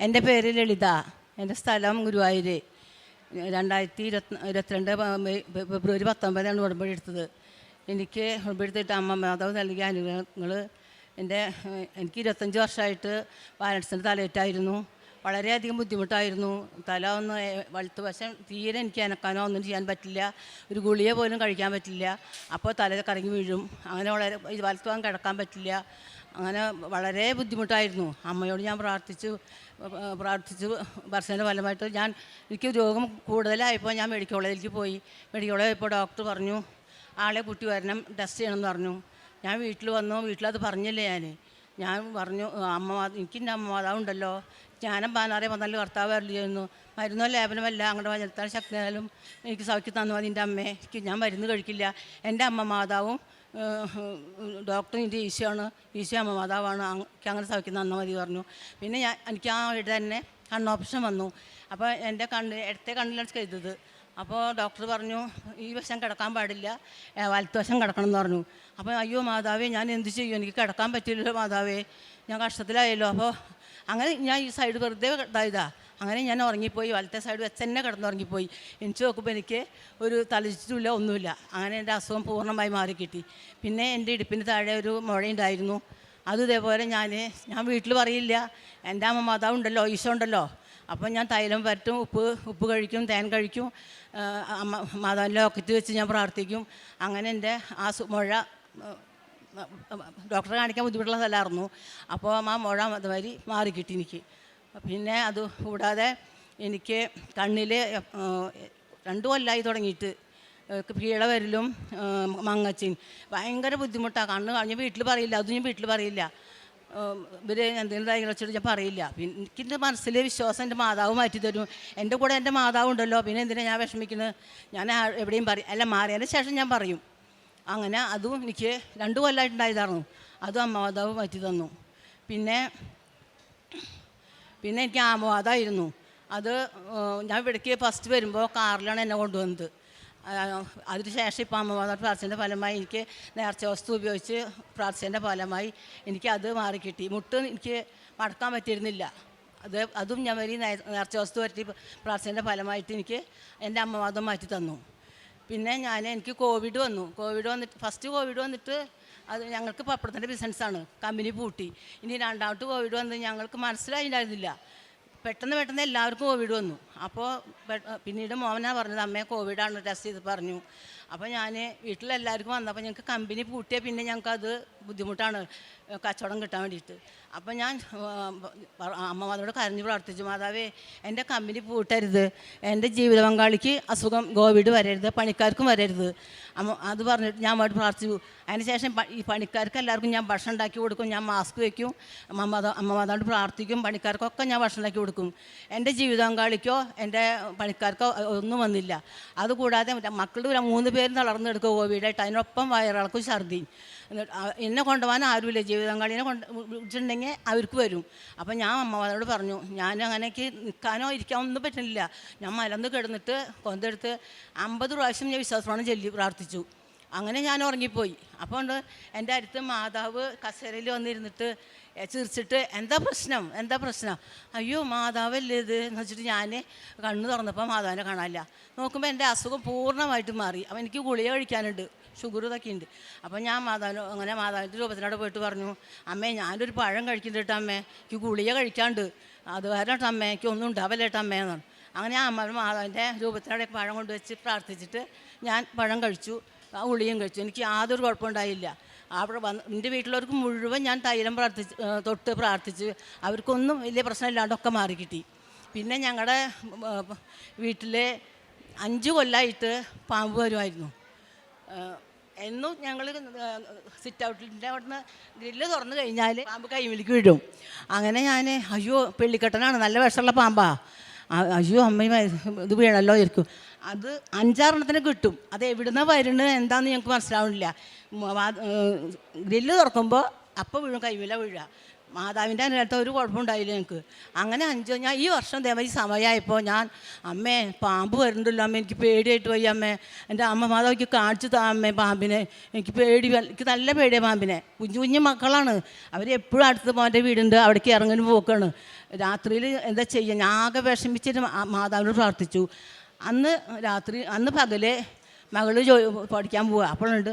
എന്റെ പേര് ലളിത. എന്റെ സ്ഥലം ഗുരുവായൂർ രണ്ടായിരത്തി ഇരുപത്തി ഇരുപത്തിരണ്ട് ഫെബ്രുവരി പത്തൊമ്പതാണ് ഉടമ്പടി എടുത്തത്. എനിക്ക് ഉടമ്പടി എടുത്തിട്ട് അമ്മ മാതാവ് നൽകിയ അനുഗ്രഹങ്ങൾ എന്റെ എനിക്ക് ഇരുപത്തഞ്ച് വർഷമായിട്ട് പാരൻസിന്റെ തലയേറ്റായിരുന്നു. വളരെയധികം ബുദ്ധിമുട്ടായിരുന്നു. തല ഒന്ന് വലത്ത് വശം തീരെ എനിക്ക് അനക്കാനോ ഒന്നും ചെയ്യാൻ പറ്റില്ല. ഒരു ഗുളിയെ പോലും കഴിക്കാൻ പറ്റില്ല. അപ്പോൾ തല കറങ്ങി വീഴും. അങ്ങനെ വളരെ വലത്തുവാൻ കിടക്കാൻ പറ്റില്ല. അങ്ങനെ വളരെ ബുദ്ധിമുട്ടായിരുന്നു. അമ്മയോട് ഞാൻ പ്രാർത്ഥിച്ചു പ്രാർത്ഥിച്ചു. ഭർഷന്റെ ഫലമായിട്ട് ഞാൻ എനിക്ക് രോഗം കൂടുതലായപ്പോൾ ഞാൻ മെഡിക്കൽ കോളേജിലേക്ക് പോയി. മെഡിക്കൽ കോളേജിൽ പോയപ്പോൾ ഡോക്ടർ പറഞ്ഞു ആളെ കുട്ടി വരണം ടെസ്റ്റ് ചെയ്യണമെന്ന് പറഞ്ഞു. ഞാൻ വീട്ടിൽ വന്നു വീട്ടിലത് പറഞ്ഞില്ലേ ഞാൻ ഞാൻ പറഞ്ഞു "ആ, അമ്മ എനിക്കിന്റെ അമ്മ മാതാവുണ്ടല്ലോ ജ്ഞാനം പാനാറിയ വന്നാലും കർത്താവ് വരലിരുന്നു മരുന്നോ ലേപനമല്ല അങ്ങോട്ട് വചനത്താൽ ശക്തിയാലും എനിക്ക് സൗഖ്യം തന്നു അതിന്റെ അമ്മയെ ഞാൻ മരുന്ന് കഴിക്കില്ല. എന്റെ അമ്മ മാതാവും ഡോക്ടർ എന്റെ ഈശോയാണ് ഈശോ അമ്മ മാതാവാണ് എനിക്ക് അങ്ങനെ സഹിക്കുന്ന തന്നാൽ മതി പറഞ്ഞു. പിന്നെ ഞാൻ എനിക്ക് ആ ഇട തന്നെ കണ്ണ് ഓപ്ഷൻ വന്നു. അപ്പോൾ എന്റെ കണ്ണ് ഇടത്തെ കണ്ണിലാണ് ചെയ്തത്. അപ്പോൾ ഡോക്ടർ പറഞ്ഞു ഈ വശം കിടക്കാൻ പാടില്ല വലത്ത് വശം കിടക്കണം എന്ന് പറഞ്ഞു. അപ്പോൾ അയ്യോ മാതാവേ ഞാൻ എന്ത് ചെയ്യും? എനിക്ക് കിടക്കാൻ പറ്റില്ലല്ലോ മാതാവേ. ഞാൻ കഷ്ടത്തിലായല്ലോ. അപ്പോൾ അങ്ങനെ ഞാൻ ഈ സൈഡ് വെറുതെ ഇതായതാ അങ്ങനെ ഞാൻ ഉറങ്ങിപ്പോയി. വലത്തെ സൈഡ് വെച്ച് തന്നെ കിടന്നുറങ്ങിപ്പോയി. എനിക്ക് നോക്കുമ്പോൾ എനിക്ക് ഒരു തലച്ചിട്ടില്ല ഒന്നുമില്ല. അങ്ങനെ എന്റെ അസുഖം പൂർണമായി മാറി കിട്ടി. പിന്നെ എന്റെ ഇടുപ്പിന് താഴെ ഒരു മുഴയുണ്ടായിരുന്നു. അത് ഇതേപോലെ ഞാൻ ഞാൻ വീട്ടിൽ പറയില്ല. എന്റെ അമ്മ മാതാവ് ഉണ്ടല്ലോ ഈശോ ഉണ്ടല്ലോ. അപ്പം ഞാൻ തൈലം പരട്ടും ഉപ്പ് ഉപ്പ് കഴിക്കും തേൻ കഴിക്കും. അമ്മ മാതാവിന്റെ ലോക്കറ്റ് വെച്ച് ഞാൻ പ്രാർത്ഥിക്കും. അങ്ങനെ എന്റെ ആ മുഴ ഡോക്ടറെ കാണിക്കാൻ ബുദ്ധിമുട്ടുള്ള സ്ഥലമായിരുന്നു അപ്പോൾ ആ മുഴ അതുവരി മാറി കിട്ടി എനിക്ക്. പിന്നെ അത് കൂടാതെ എനിക്ക് കണ്ണിൽ രണ്ടു കൊല്ലമായി തുടങ്ങിയിട്ട് കീഴ വരലും മങ്ങച്ചിൻ ഭയങ്കര ബുദ്ധിമുട്ടാണ് കണ്ണ് കഴിഞ്ഞ് വീട്ടിൽ പറയില്ല. അതും ഞാൻ വീട്ടിൽ പറയില്ല. ഇവർ എന്തെങ്കിലും വെച്ചിട്ട് ഞാൻ പറയില്ല. പിന്നെ എനിക്കെന്റെ മനസ്സിലെ വിശ്വാസം എന്റെ മാതാവ് മാറ്റി തരും. എന്റെ കൂടെ എന്റെ മാതാവ് ഉണ്ടല്ലോ പിന്നെ എന്തിനാണ് ഞാൻ വിഷമിക്കുന്നത് ഞാൻ എവിടെയും പറയും. അല്ല മാറിയതിന് ശേഷം ഞാൻ പറയും. അങ്ങനെ അതും എനിക്ക് രണ്ട് കൊല്ലമായിട്ടുണ്ടായതായിരുന്നു അതും അമ്മ മാതാവ് മാറ്റി തന്നു. പിന്നെ പിന്നെ എനിക്ക് ആമവാദമായിരുന്നു അത് ഞാൻ ഇവിടേക്ക് ഫസ്റ്റ് വരുമ്പോൾ കാറിലാണ് എന്നെ കൊണ്ടുവന്നത്. അതിനുശേഷം ഇപ്പോൾ അമ്മവാദ പ്രാർത്ഥനയുടെ ഫലമായി എനിക്ക് നേർച്ച വസ്തു ഉപയോഗിച്ച് പ്രാർത്ഥനയുടെ ഫലമായി എനിക്ക് അത് മാറിക്കിട്ടി. മുട്ട് എനിക്ക് മടക്കാൻ പറ്റിയിരുന്നില്ല. അത് അതും ഞാൻ വരി നേർച്ച വസ്തു പറ്റി പ്രാർത്ഥനയുടെ ഫലമായിട്ട് എനിക്ക് എന്റെ അമ്മവാദം മാറ്റി തന്നു. പിന്നെ ഞാൻ എനിക്ക് കോവിഡ് വന്നു. കോവിഡ് വന്നിട്ട് ഫസ്റ്റ് കോവിഡ് വന്നിട്ട് അത് ഞങ്ങൾക്ക് പപ്പടത്തിന്റെ ബിസിനസ്സാണ് കമ്പനി പൂട്ടി. ഇനി രണ്ടാമത്തെ കോവിഡ് വന്ന് ഞങ്ങൾക്ക് മനസ്സിലായിട്ടുണ്ടായിരുന്നില്ല പെട്ടെന്ന് പെട്ടെന്ന് എല്ലാവർക്കും കോവിഡ് വന്നു. അപ്പോൾ പിന്നീട് മോവനാ പറഞ്ഞത് അമ്മയെ കോവിഡാണ് ടെസ്റ്റ് ചെയ്ത് പറഞ്ഞു. അപ്പോൾ ഞാൻ വീട്ടിലെല്ലാവർക്കും വന്നപ്പോൾ ഞങ്ങൾക്ക് കമ്പനി പൂട്ടിയ പിന്നെ ഞങ്ങൾക്കത് ബുദ്ധിമുട്ടാണ് ഏഹ് കച്ചവടം കിട്ടാൻ വേണ്ടിയിട്ട് അപ്പോൾ ഞാൻ അമ്മമാരോട് കരഞ്ഞു പ്രാർത്ഥിച്ചു മാതാവേ എന്റെ കമ്പനി പൂട്ടരുത്. എന്റെ ജീവിത പങ്കാളിക്ക് അസുഖം കോവിഡ് വരരുത് പണിക്കാർക്കും വരരുത്. അമ്മ അത് പറഞ്ഞിട്ട് ഞാൻ അവിടെ പ്രാർത്ഥിച്ചു. അതിന് ശേഷം ഈ പണിക്കാർക്ക് എല്ലാവർക്കും ഞാൻ ഭക്ഷണം ഉണ്ടാക്കി കൊടുക്കും ഞാൻ മാസ്ക് വയ്ക്കും അമ്മ മാതാണ്ട് പ്രാർത്ഥിക്കും പണിക്കാർക്കൊക്കെ ഞാൻ ഭക്ഷണം ഉണ്ടാക്കി കൊടുക്കും. എന്റെ ജീവിത പങ്കാളിക്കോ എന്റെ പണിക്കാർക്ക് ഒന്നും വന്നില്ല. അതുകൂടാതെ മക്കൾ മൂന്ന് പേര് തളർന്നെടുക്കുക കോവിഡായിട്ട് അതിനൊപ്പം വയറിളക്കും ഛർദി എന്നെ കൊണ്ടുപോകാൻ ആരുമില്ല. ജീവിതപങ്കാളിനെ കൊണ്ട് വിളിച്ചിട്ടുണ്ടെങ്കിൽ അവർക്ക് വരും. അപ്പം ഞാൻ അമ്മമാരോട് പറഞ്ഞു ഞാൻ അങ്ങനെയൊക്കെ നിൽക്കാനോ ഇരിക്കാനോ ഒന്നും പറ്റുന്നില്ല. ഞാൻ മലന്ന് കിടന്നിട്ട് കൊന്തെടുത്ത് അമ്പത് പ്രാവശ്യം ഞാൻ വിശ്വാസമാണ് ചൊല്ലി പ്രാർത്ഥിച്ചു. അങ്ങനെ ഞാൻ ഉറങ്ങിപ്പോയി. അപ്പോൾ ഉണ്ട് എന്റെ അടുത്ത് മാതാവ് കസേരയിൽ വന്നിരുന്നിട്ട് ചിരിച്ചിട്ട് എന്താ പ്രശ്നം? എന്താ പ്രശ്നം? അയ്യോ മാതാവല്ലേ ഇത്? എന്ന് വെച്ചിട്ട് ഞാൻ കണ്ണു തുറന്നപ്പോൾ മാതാവിനെ കാണാനില്ല. നോക്കുമ്പോൾ എന്റെ അസുഖം പൂർണമായിട്ട് മാറി. അപ്പം എനിക്ക് ഗുളിക കഴിക്കാനുണ്ട് ഷുഗർ ഇതൊക്കെ ഉണ്ട്. അപ്പം ഞാൻ മാതാവിന് അങ്ങനെ മാതാവിന്റെ രൂപത്തിനോട് പോയിട്ട് പറഞ്ഞു അമ്മേ ഞാനൊരു പഴം കഴിക്കുന്നുണ്ട് അമ്മേ. എനിക്ക് ഗുളിക കഴിക്കാണ്ട്. അത് കാരണം അമ്മേ എനിക്ക് ഒന്നും ഉണ്ടാവില്ല കേട്ടോ അമ്മേ എന്നാണ് അങ്ങനെ ആ അമ്മ മാതാവിന്റെ രൂപത്തിനോടെ പഴം കൊണ്ടുവച്ച് പ്രാർത്ഥിച്ചിട്ട് ഞാൻ പഴം കഴിച്ചു. ആ ഗുളികയും കഴിച്ചു. എനിക്ക് യാതൊരു കുഴപ്പമുണ്ടായില്ല. അവിടെ വന്ന് എന്റെ വീട്ടിലുള്ളവർക്ക് മുഴുവൻ ഞാൻ തൈലം പ്രാർത്ഥിച്ച് തൊട്ട് പ്രാർത്ഥിച്ച് അവർക്കൊന്നും വലിയ പ്രശ്നമില്ലാണ്ടൊക്കെ മാറി കിട്ടി പിന്നെ ഞങ്ങളുടെ വീട്ടിൽ അഞ്ച് കൊല്ലമായിട്ട് പാമ്പ് വരുമായിരുന്നു. എന്നും ഞങ്ങൾ സിറ്റ് ഔട്ടിന്റെ അവിടുന്ന് ഗ്രില്ല് തുറന്നു കഴിഞ്ഞാൽ പാമ്പ് കൈമിലേക്ക് വീഴും. അങ്ങനെ ഞാൻ അയ്യോ പെള്ളിക്കെട്ടനാണ് നല്ല വിഷമുള്ള പാമ്പാ. ആ- അയ്യോ അമ്മയും ഇത് വീണല്ലോ ആയിരിക്കും അത് അഞ്ചാറെണ്ണത്തിന് കിട്ടും. അത് എവിടുന്നാണ് വരുന്നത്? എന്താണെന്ന് ഞങ്ങൾക്ക് മനസ്സിലാവുന്നില്ല ഗ്രില്ല് തുറക്കുമ്പോൾ അപ്പോൾ വീഴും കൈമില വീഴുക. മാതാവിന്റെ അനുഗ്രഹത്തെ ഒരു കുഴപ്പമുണ്ടായില്ല എനിക്ക്. അങ്ങനെ അഞ്ച് ഞാൻ ഈ വർഷം ദേവതി സമയമായപ്പോൾ ഞാൻ അമ്മേ പാമ്പ് വരുന്നുണ്ടല്ലോ അമ്മ എനിക്ക് പേടിയായിട്ട് പോയി അമ്മേ. എന്റെ അമ്മ മാതാവിക്ക് കാണിച്ചു താ അമ്മേ പാമ്പിനെ. എനിക്ക് പേടി എനിക്ക് നല്ല പേടിയാണ് പാമ്പിനെ. കുഞ്ഞു കുഞ്ഞു മക്കളാണ്. അവർ എപ്പോഴും അടുത്ത് മോന്റെ വീടുണ്ട് അവിടേക്ക് ഇറങ്ങാനും പോക്കാണ്. രാത്രിയിൽ എന്താ ചെയ്യുക? ഞാൻ ആകെ വിഷമിച്ചിട്ട് മാതാവിനോട് പ്രാർത്ഥിച്ചു. അന്ന് രാത്രി അന്ന് പകൽ മകൾ ജോ പഠിക്കാൻ പോവുക. അപ്പോഴുണ്ട്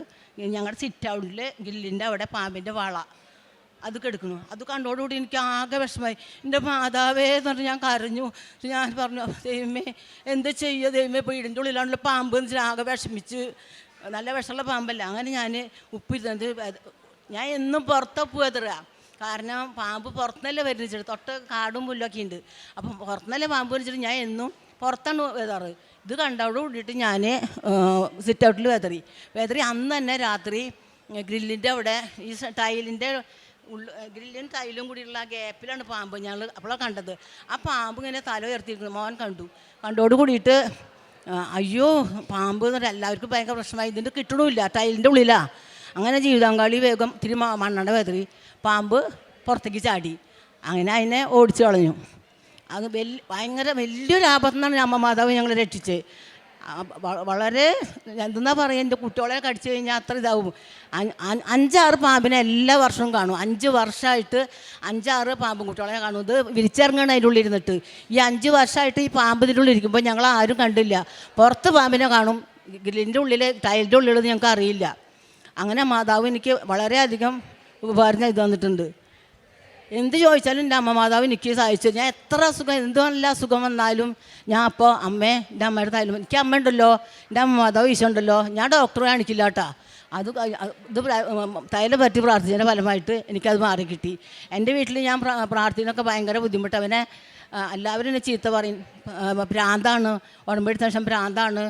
ഞങ്ങളുടെ സിറ്റൗണ്ടിൽ ഗില്ലിന്റെ അവിടെ പാമ്പിന്റെ വള. അത് കെടുക്കണു അത് കണ്ടോടുകൂടി എനിക്ക് ആകെ വിഷമമായി. എന്റെ മാതാവേ എന്ന് പറഞ്ഞ് ഞാൻ കരഞ്ഞു. ഞാൻ പറഞ്ഞു ദൈവമേ എന്ത് ചെയ്യുക ദൈവമേ? ഇപ്പോൾ ഇടിന്റെ ഉള്ളിലാണല്ലോ പാമ്പ് എന്ന് വെച്ചാൽ ആകെ വിഷമിച്ച്. നല്ല വിഷമുള്ള പാമ്പല്ല. അങ്ങനെ ഞാൻ ഉപ്പിരുന്നത് ഞാൻ എന്നും പുറത്തെ പോയതറ കാരണം പാമ്പ് പുറത്തുനിന്നല്ലേ വരുന്നത് തൊട്ട് കാടും പുല്ലൊക്കെ ഉണ്ട്. അപ്പം പുറത്തുനിന്നല്ലേ പാമ്പ് വെച്ചിട്ട് ഞാൻ എന്നും പുറത്താണ് വെതാറ്. ഇത് കണ്ടവിടെ കൂടിയിട്ട് ഞാൻ സിറ്റ് ഔട്ടിൽ വെതറി അന്ന് തന്നെ രാത്രി ഗ്രില്ലിന്റെ അവിടെ ഈ ടൈലിന്റെ ഉള്ള ഗ്രില്ലും തൈലും കൂടിയുള്ള ഗ്യാപ്പിലാണ് പാമ്പ് ഞങ്ങൾ അപ്പോഴാണ് കണ്ടത്. ആ പാമ്പ് ഇങ്ങനെ തല ഉയർത്തിയിരിക്കുന്നു. മോൻ കണ്ടു. കണ്ടോട് കൂടിയിട്ട് അയ്യോ പാമ്പ് എന്ന് പറഞ്ഞാൽ എല്ലാവർക്കും ഭയങ്കര പ്രശ്നമായി. ഇതിന്റെ കിട്ടണമില്ല ടൈലിന്റെ ഉള്ളിലാണ് അങ്ങനെ ജീവിതാങ്കാളി വേഗം മ- മണ്ണെണ്ണ വെതറി പാമ്പ് പുറത്തേക്ക് ചാടി. അങ്ങനെ അതിനെ ഓടിച്ചു കളഞ്ഞു. അത് വലിയ ഭയങ്കര വലിയൊരു ആപത്താണ് അമ്മ മാതാവ് ഞങ്ങളെ രക്ഷിച്ചത്. വളരെ എന്തെന്നാ പറയുക എന്റെ കുട്ടികളെ കടിച്ചു കഴിഞ്ഞാൽ അത്ര ഇതാവും. അഞ്ചാറ് പാമ്പിനെ എല്ലാ വർഷവും കാണും. അഞ്ച് വർഷമായിട്ട് അഞ്ചാറ് പാമ്പും കുട്ടികളെ കാണും. ഇത് വിരിച്ചിറങ്ങണം അതിന്റെ ഉള്ളിൽ ഇരുന്നിട്ട്. ഈ അഞ്ച് വർഷമായിട്ട് ഈ പാമ്പ് ഇതിന്റെ ഉള്ളിൽ ഇരിക്കുമ്പോൾ ഞങ്ങൾ ആരും കണ്ടില്ല. പുറത്ത് പാമ്പിനെ കാണും. ഗ്രില്ലിന്റെ ഉള്ളിൽ ടൈലിന്റെ ഉള്ളിൽ ഞങ്ങൾക്ക് അറിയില്ല. അങ്ങനെ മാതാവ് എനിക്ക് വളരെയധികം ഉപകാരം ചെയ്തു തന്നിട്ടുണ്ട്. എന്ത് ചോദിച്ചാലും എന്റെ അമ്മ മാതാവ് എനിക്ക് സഹായിച്ചു. ഞാൻ എത്ര സുഖം എന്തുമല്ല സുഖം വന്നാലും ഞാൻ അപ്പോൾ അമ്മേ എന്റെ അമ്മയുടെ തായാലും എനിക്ക് അമ്മ ഉണ്ടല്ലോ എന്റെ അമ്മ മാതാവ് ഈശോ ഉണ്ടല്ലോ ഞാൻ ഡോക്ടറെ കാണിക്കില്ല കേട്ടോ. അത് ഇത് തൈല പറ്റി പ്രാർത്ഥിച്ചതിന്റെ ഫലമായിട്ട് എനിക്കത് മാറി കിട്ടി. എന്റെ വീട്ടിൽ ഞാൻ പ്രാ- പ്രാർത്ഥനയൊക്കെ ഭയങ്കര ബുദ്ധിമുട്ട്. അവനെ എല്ലാവരും എന്നെ ചീത്ത പറയും. ഭ്രാന്താണ് ഉടമ്പെടുത്ത ശേഷം ഭ്രാന്താണ്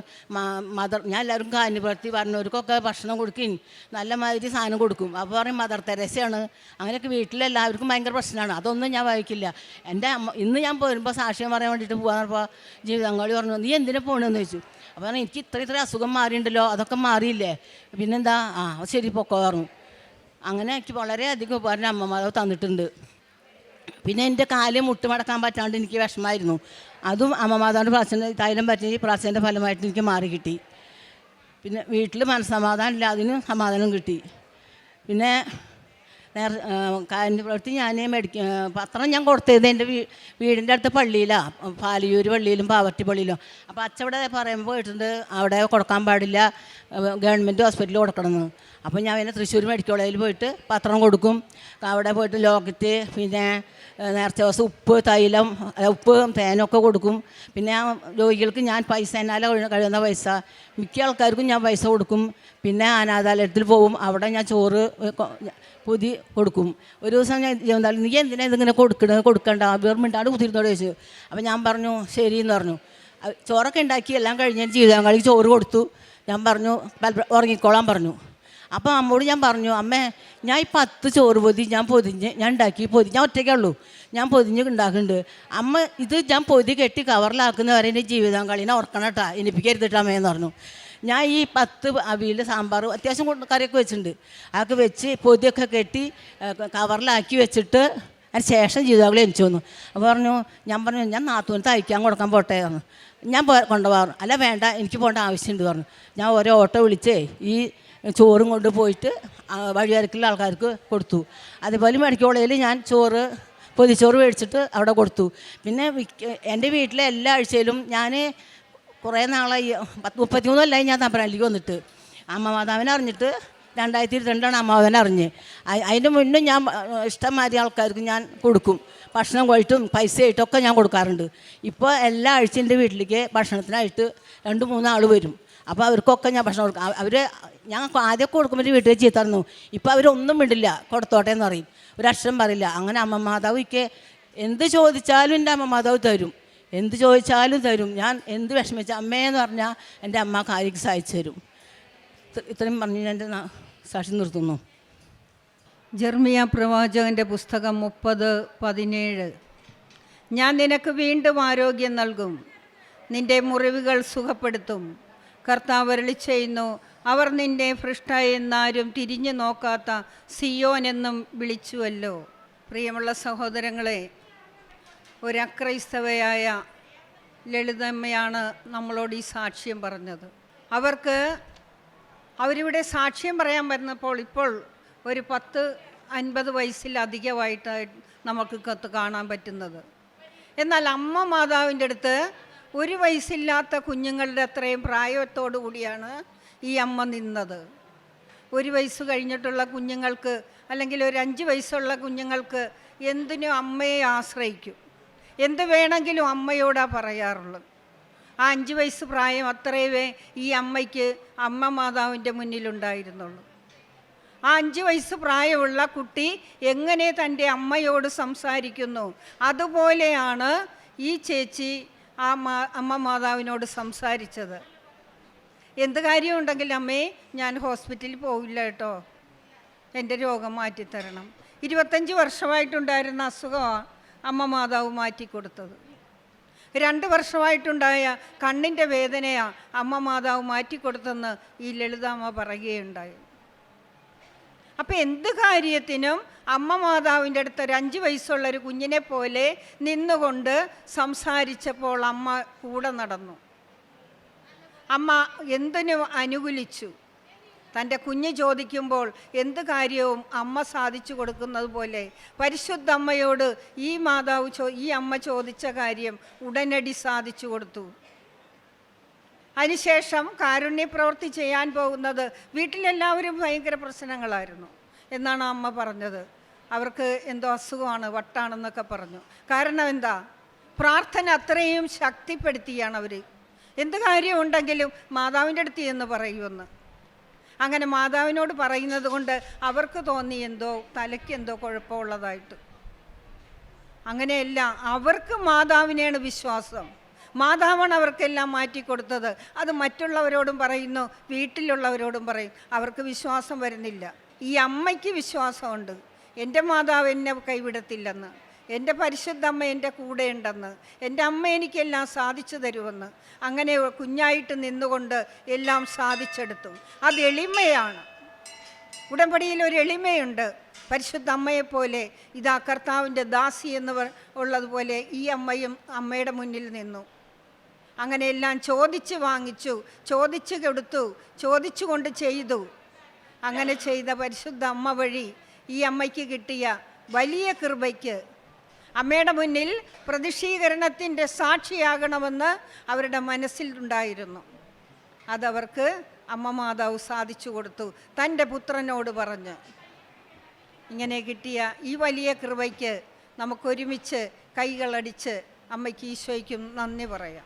മദർ ഞാൻ എല്ലാവർക്കും കാഞ്ഞിപ്പുറത്തി പറഞ്ഞവർക്കൊക്കെ ഭക്ഷണം കൊടുക്കും. നല്ല മാതിരി സാധനം കൊടുക്കും. അപ്പോൾ പറയും മദർ തെരേസയാണ്. അങ്ങനെയൊക്കെ വീട്ടിലെല്ലാവർക്കും ഭയങ്കര പ്രശ്നമാണ്. അതൊന്നും ഞാൻ വായിക്കില്ല. എന്റെ അമ്മ ഇന്ന് ഞാൻ പോരുമ്പോൾ സാക്ഷ്യം പറയാൻ വേണ്ടിയിട്ട് പോകാന്നപ്പോൾ ജീവിതങ്ങളി പറഞ്ഞു നീ എന്തിനാ പോകണമെന്ന് ചോദിച്ചു. അപ്പോൾ പറഞ്ഞു എനിക്ക് ഇത്ര ഇത്ര അസുഖം മാറിയിട്ടുണ്ടല്ലോ അതൊക്കെ മാറിയില്ലേ. പിന്നെന്താ ആ ശരി പൊക്കോ പറഞ്ഞു. അങ്ങനെ എനിക്ക് വളരെയധികം ഉപകാരം അമ്മമാരോ തന്നിട്ടുണ്ട്. പിന്നെ എന്റെ കാൽ മുട്ടുമടക്കാൻ പറ്റാണ്ട് എനിക്ക് വിഷമമായിരുന്നു. അതും അമ്മമാതാവിന്റെ പ്രാർത്ഥന തൈലം പറ്റി പ്രാർത്ഥനയുടെ ഫലമായിട്ട് എനിക്ക് മാറി കിട്ടി. പിന്നെ വീട്ടിൽ മനസ്സമാധാനം ഇല്ല അതിനും സമാധാനം കിട്ടി. പിന്നെ നേർ കാലിന്റെ പ്രവൃത്തി ഞാൻ മെഡിക്ക പത്രം ഞാൻ കൊടുത്തത് എന്റെ വീ വീടിന്റെ അടുത്ത് പള്ളിയിലാണ് പാലിയൂർ പള്ളിയിലും പാവർട്ടി പള്ളിയിലും. അപ്പോൾ അച്ചവിടെ പറയുമ്പോൾ പോയിട്ടുണ്ട് അവിടെ കൊടുക്കാൻ പാടില്ല ഗവൺമെന്റ് ഹോസ്പിറ്റലിൽ കൊടുക്കണമെന്ന്. അപ്പോൾ ഞാൻ പിന്നെ തൃശ്ശൂർ മെഡിക്കൽ കോളേജിൽ പോയിട്ട് പത്രം കൊടുക്കും. അവിടെ പോയിട്ട് ലോക്കറ്റ് പിന്നെ നേർച്ച ദിവസം ഉപ്പ് തൈലം ഉപ്പ് തേനൊക്കെ കൊടുക്കും. പിന്നെ ആ രോഗികൾക്ക് ഞാൻ പൈസ എന്നാലെ കഴിയുന്ന പൈസ. മിക്ക ആൾക്കാർക്കും ഞാൻ പൈസ കൊടുക്കും. പിന്നെ അനാഥാലയത്തിൽ പോകും അവിടെ ഞാൻ ചോറ് പൊതി കൊടുക്കും. ഒരു ദിവസം ഞാൻ എന്തായാലും നീ എന്തിനാ ഇതിങ്ങനെ കൊടുക്കണത് കൊടുക്കണ്ട? വേർമിണ്ടാണ് കുതിരുന്നോട് ചോദിച്ചു. അപ്പോൾ ഞാൻ പറഞ്ഞു ശരി എന്ന് പറഞ്ഞു ചോറൊക്കെ ഉണ്ടാക്കി എല്ലാം കഴിഞ്ഞ് ജീവിതം കളിക്ക് ചോറ് കൊടുത്തു. ഞാൻ പറഞ്ഞു ഉറങ്ങിക്കോളാൻ പറഞ്ഞു. അപ്പോൾ അമ്മോട് ഞാൻ പറഞ്ഞു അമ്മേ ഞാൻ ഈ പത്ത് ചോറ് പൊതി ഞാൻ പൊതിഞ്ഞ് ഞാൻ ഉണ്ടാക്കി പൊതി ഞാൻ ഒറ്റയ്ക്കേ ഉള്ളൂ. ഞാൻ പൊതിഞ്ഞ് ഉണ്ടാക്കുന്നുണ്ട്. അമ്മ ഇത് ഞാൻ പൊതി കെട്ടി കവറിലാക്കുന്നവരെ എന്റെ ജീവിതം കളിനെ ഓർക്കണം കേട്ടാ. എനിപ്പിക്കരുതിട്ട് അമ്മയെന്ന് പറഞ്ഞു. ഞാൻ ഈ പത്ത് അവിയൽ സാമ്പാർ അത്യാവശ്യം കൊണ്ട് കറിയൊക്കെ വെച്ചിട്ടുണ്ട്. അതൊക്കെ വെച്ച് പൊതിയൊക്കെ കെട്ടി കവറിലാക്കി വെച്ചിട്ട് അതിന് ശേഷം ജീവിതാവളി എനിക്ക് വന്നു. അപ്പോൾ പറഞ്ഞു ഞാൻ പറഞ്ഞു ഞാൻ നാത്തൂന് തയ്ക്കാൻ കൊടുക്കാൻ പോട്ടെ പറഞ്ഞു. ഞാൻ കൊണ്ടുപോകാറ് അല്ല വേണ്ട എനിക്ക് പോകേണ്ട ആവശ്യമുണ്ട് പറഞ്ഞു. ഞാൻ ഓരോ ഓട്ടോ വിളിച്ചേ ഈ ചോറും കൊണ്ട് പോയിട്ട് വഴിയരക്കുള്ള ആൾക്കാർക്ക് കൊടുത്തു. അതേപോലെ മെഡിക്കൽ കോളേജിൽ ഞാൻ ചോറ് പൊതിച്ചോറ് മേടിച്ചിട്ട് അവിടെ കൊടുത്തു. പിന്നെ എന്റെ വീട്ടിലെ എല്ലാ ആഴ്ചയിലും ഞാൻ കുറേ നാളായി പത്ത് മുപ്പത്തിമൂന്നല്ലായി ഞാൻ തമ്പരാനിലേക്ക് വന്നിട്ട്. അമ്മ മാതാവിനെ അറിഞ്ഞിട്ട് രണ്ടായിരത്തി ഇരുപത്തിരണ്ടാണ് അമ്മാവനെ അറിഞ്ഞ് അതിന്റെ മുന്നേ ഞാൻ ഇഷ്ടം ഇഷ്ടംമാതിരി ആൾക്കാർക്ക് ഞാൻ കൊടുക്കും. ഭക്ഷണം കഴിട്ടും പൈസ ഒക്കെ ഞാൻ കൊടുക്കാറുണ്ട്. ഇപ്പോൾ എല്ലാ ആഴ്ച എന്റെ വീട്ടിലേക്ക് ഭക്ഷണത്തിനായിട്ട് രണ്ട് മൂന്ന് വരും. അപ്പോൾ അവർക്കൊക്കെ ഞാൻ ഭക്ഷണം കൊടുക്കും. അവർ ഞാൻ ആദ്യമൊക്കെ കൊടുക്കുമ്പോൾ വീട്ടിൽ വീട്ടിൽ ചീത്തറന്നു ഇപ്പോൾ അവരൊന്നും വിടില്ല കൊടുത്തോട്ടെ എന്ന് പറയും. ഒരു അക്ഷരം പറയില്ല. അങ്ങനെ അമ്മ മാതാവ് എനിക്ക് എന്ത് ചോദിച്ചാലും എന്റെ അമ്മ മാതാവ് തരും. എന്ത് ചോദിച്ചാലും തരും. ഞാൻ എന്ത് വിഷമിച്ച അമ്മയെന്ന് പറഞ്ഞാൽ എന്റെ അമ്മ കാര്യക്ക് സഹായിച്ചു തരും. ഇത്രയും പറഞ്ഞ് ഞാൻ എന്റെ സാക്ഷി നിർത്തുന്നു. ജെർമിയ പ്രവാചകന്റെ പുസ്തകം മുപ്പത് പതിനേഴ്. ഞാൻ നിനക്ക് വീണ്ടും ആരോഗ്യം നൽകും. നിന്റെ മുറിവുകൾ സുഖപ്പെടുത്തും. കർത്താവ് അരളി ചെയ്യുന്നു അവർ നിന്റെ ഭൃഷ്ട എന്നാരും തിരിഞ്ഞു നോക്കാത്ത സിയോൻ എന്നും വിളിച്ചുവല്ലോ. പ്രിയമുള്ള സഹോദരങ്ങളെ ഒരക്രൈസ്തവയായ ലളിതമ്മയാണ് നമ്മളോട് ഈ സാക്ഷ്യം പറഞ്ഞത്. അവർക്ക് അവരിവിടെ സാക്ഷ്യം പറയാൻ വരുന്നപ്പോൾ ഇപ്പോൾ ഒരു പത്ത് അൻപത് വയസ്സിലധികമായിട്ട് നമുക്ക് കാണാൻ പറ്റുന്നത്. എന്നാൽ അമ്മ മാതാവിന്റെ അടുത്ത് ഒരു വയസ്സില്ലാത്ത കുഞ്ഞുങ്ങളുടെ അത്രയും പ്രായത്തോടു കൂടിയാണ് ഈ അമ്മ നിന്നത്. ഒരു വയസ്സ് കഴിഞ്ഞിട്ടുള്ള കുഞ്ഞുങ്ങൾക്ക് അല്ലെങ്കിൽ ഒരു അഞ്ച് വയസ്സുള്ള കുഞ്ഞുങ്ങൾക്ക് എന്തിനും അമ്മയെ ആശ്രയിക്കും? എന്ത് വേണമെങ്കിലും അമ്മയോടാ പറയാറുള്ളത് ആ അഞ്ച് വയസ്സ് പ്രായം അത്രയേ ഈ അമ്മയ്ക്ക് അമ്മ മാതാവിന്റെ മുന്നിലുണ്ടായിരുന്നുള്ളൂ. ആ അഞ്ച് വയസ്സ് പ്രായമുള്ള കുട്ടി എങ്ങനെ തന്റെ അമ്മയോട് സംസാരിക്കുന്നു? അതുപോലെയാണ് ഈ ചേച്ചി ആ മാ അമ്മ മാതാവിനോട് സംസാരിച്ചത്. എന്ത് കാര്യമുണ്ടെങ്കിൽ അമ്മേ ഞാൻ ഹോസ്പിറ്റലിൽ പോവില്ല കേട്ടോ. എന്റെ രോഗം മാറ്റിത്തരണം. ഇരുപത്തഞ്ച് വർഷമായിട്ടുണ്ടായിരുന്ന അസുഖമാണ് അമ്മ മാതാവ് മാറ്റിക്കൊടുത്തത്. രണ്ട് വർഷമായിട്ടുണ്ടായ കണ്ണിന്റെ വേദനയാണ് അമ്മ മാതാവ് മാറ്റിക്കൊടുത്തെന്ന് ഈ ലളിതാമ്മ പറയുകയുണ്ടായി. അപ്പം എന്ത് കാര്യത്തിനും അമ്മ മാതാവിന്റെ അടുത്ത് ഒരു അഞ്ച് വയസ്സുള്ള ഒരു കുഞ്ഞിനെ പോലെ നിന്നുകൊണ്ട് സംസാരിച്ചപ്പോൾ അമ്മ കൂടെ നടന്നു. അമ്മ എന്തിനും അനുകൂലിച്ചു? തന്റെ കുഞ്ഞ് ചോദിക്കുമ്പോൾ എന്ത് കാര്യവും അമ്മ സാധിച്ചു കൊടുക്കുന്നത് പോലെ പരിശുദ്ധ അമ്മയോട് ഈ മാതാവ് ചോ ഈ അമ്മ ചോദിച്ച കാര്യം ഉടനടി സാധിച്ചു കൊടുത്തു. അതിനുശേഷം കാരുണ്യ പ്രവൃത്തി ചെയ്യാൻ പോകുന്നത് വീട്ടിലെല്ലാവരും ഭയങ്കര പ്രശ്നങ്ങളായിരുന്നു. എന്നാണ് അമ്മ പറഞ്ഞത്. അവർക്ക് എന്തോ അസുഖമാണ് വട്ടാണെന്നൊക്കെ പറഞ്ഞു. കാരണം എന്താ? പ്രാർത്ഥന അത്രയും ശക്തിപ്പെടുത്തിയാണ് അവർ എന്ത് കാര്യമുണ്ടെങ്കിലും മാതാവിന്റെ അടുത്ത് എന്ന് പറയുമെന്ന്. അങ്ങനെ മാതാവിനോട് പറയുന്നത് കൊണ്ട് അവർക്ക് തോന്നി എന്തോ തലയ്ക്ക് എന്തോ കുഴപ്പമുള്ളതായിട്ട്. അങ്ങനെയല്ല അവർക്ക് മാതാവിനെയാണ് വിശ്വാസം. മാതാവാണ് അവർക്കെല്ലാം മാറ്റിക്കൊടുത്തത്. അത് മറ്റുള്ളവരോടും പറയുന്നു വീട്ടിലുള്ളവരോടും പറയും. അവർക്ക് വിശ്വാസം വരുന്നില്ല. ഈ അമ്മയ്ക്ക് വിശ്വാസമുണ്ട്. എന്റെ മാതാവ് എന്നെ കൈവിടത്തില്ലെന്ന്. എന്റെ പരിശുദ്ധ അമ്മ എന്റെ കൂടെയുണ്ടെന്ന്. എന്റെ അമ്മ എനിക്കെല്ലാം സാധിച്ചു തരുമെന്ന്. അങ്ങനെ കുഞ്ഞായിട്ട് നിന്നുകൊണ്ട് എല്ലാം സാധിച്ചെടുത്തു. അത് എളിമയാണ്. ഉടമ്പടിയിൽ ഒരു എളിമയുണ്ട്. പരിശുദ്ധ അമ്മയെപ്പോലെ ഇതാ കർത്താവിന്റെ ദാസി എന്ന് ഉള്ളതുപോലെ ഈ അമ്മയും അമ്മയുടെ മുന്നിൽ നിന്നു. അങ്ങനെ എല്ലാം ചോദിച്ച് വാങ്ങിച്ചു ചോദിച്ചു കൊടുത്തു ചോദിച്ചുകൊണ്ട് ചെയ്തു. അങ്ങനെ ചെയ്ത പരിശുദ്ധ അമ്മ വഴി ഈ അമ്മയ്ക്ക് കിട്ടിയ വലിയ കൃപയ്ക്ക് അമ്മയുടെ മുന്നിൽ പ്രതിഷീകരണത്തിന്റെ സാക്ഷിയാകണമെന്ന് അവരുടെ മനസ്സിലുണ്ടായിരുന്നു അതവർക്ക് അമ്മ മാതാവ് സാധിച്ചു കൊടുത്തു. തന്റെ പുത്രനോട് പറഞ്ഞ്. ഇങ്ങനെ കിട്ടിയ ഈ വലിയ കൃപയ്ക്ക് നമുക്കൊരുമിച്ച് കൈകളടിച്ച് അമ്മയ്ക്ക് ഈശോയ്ക്കും നന്ദി പറയാം.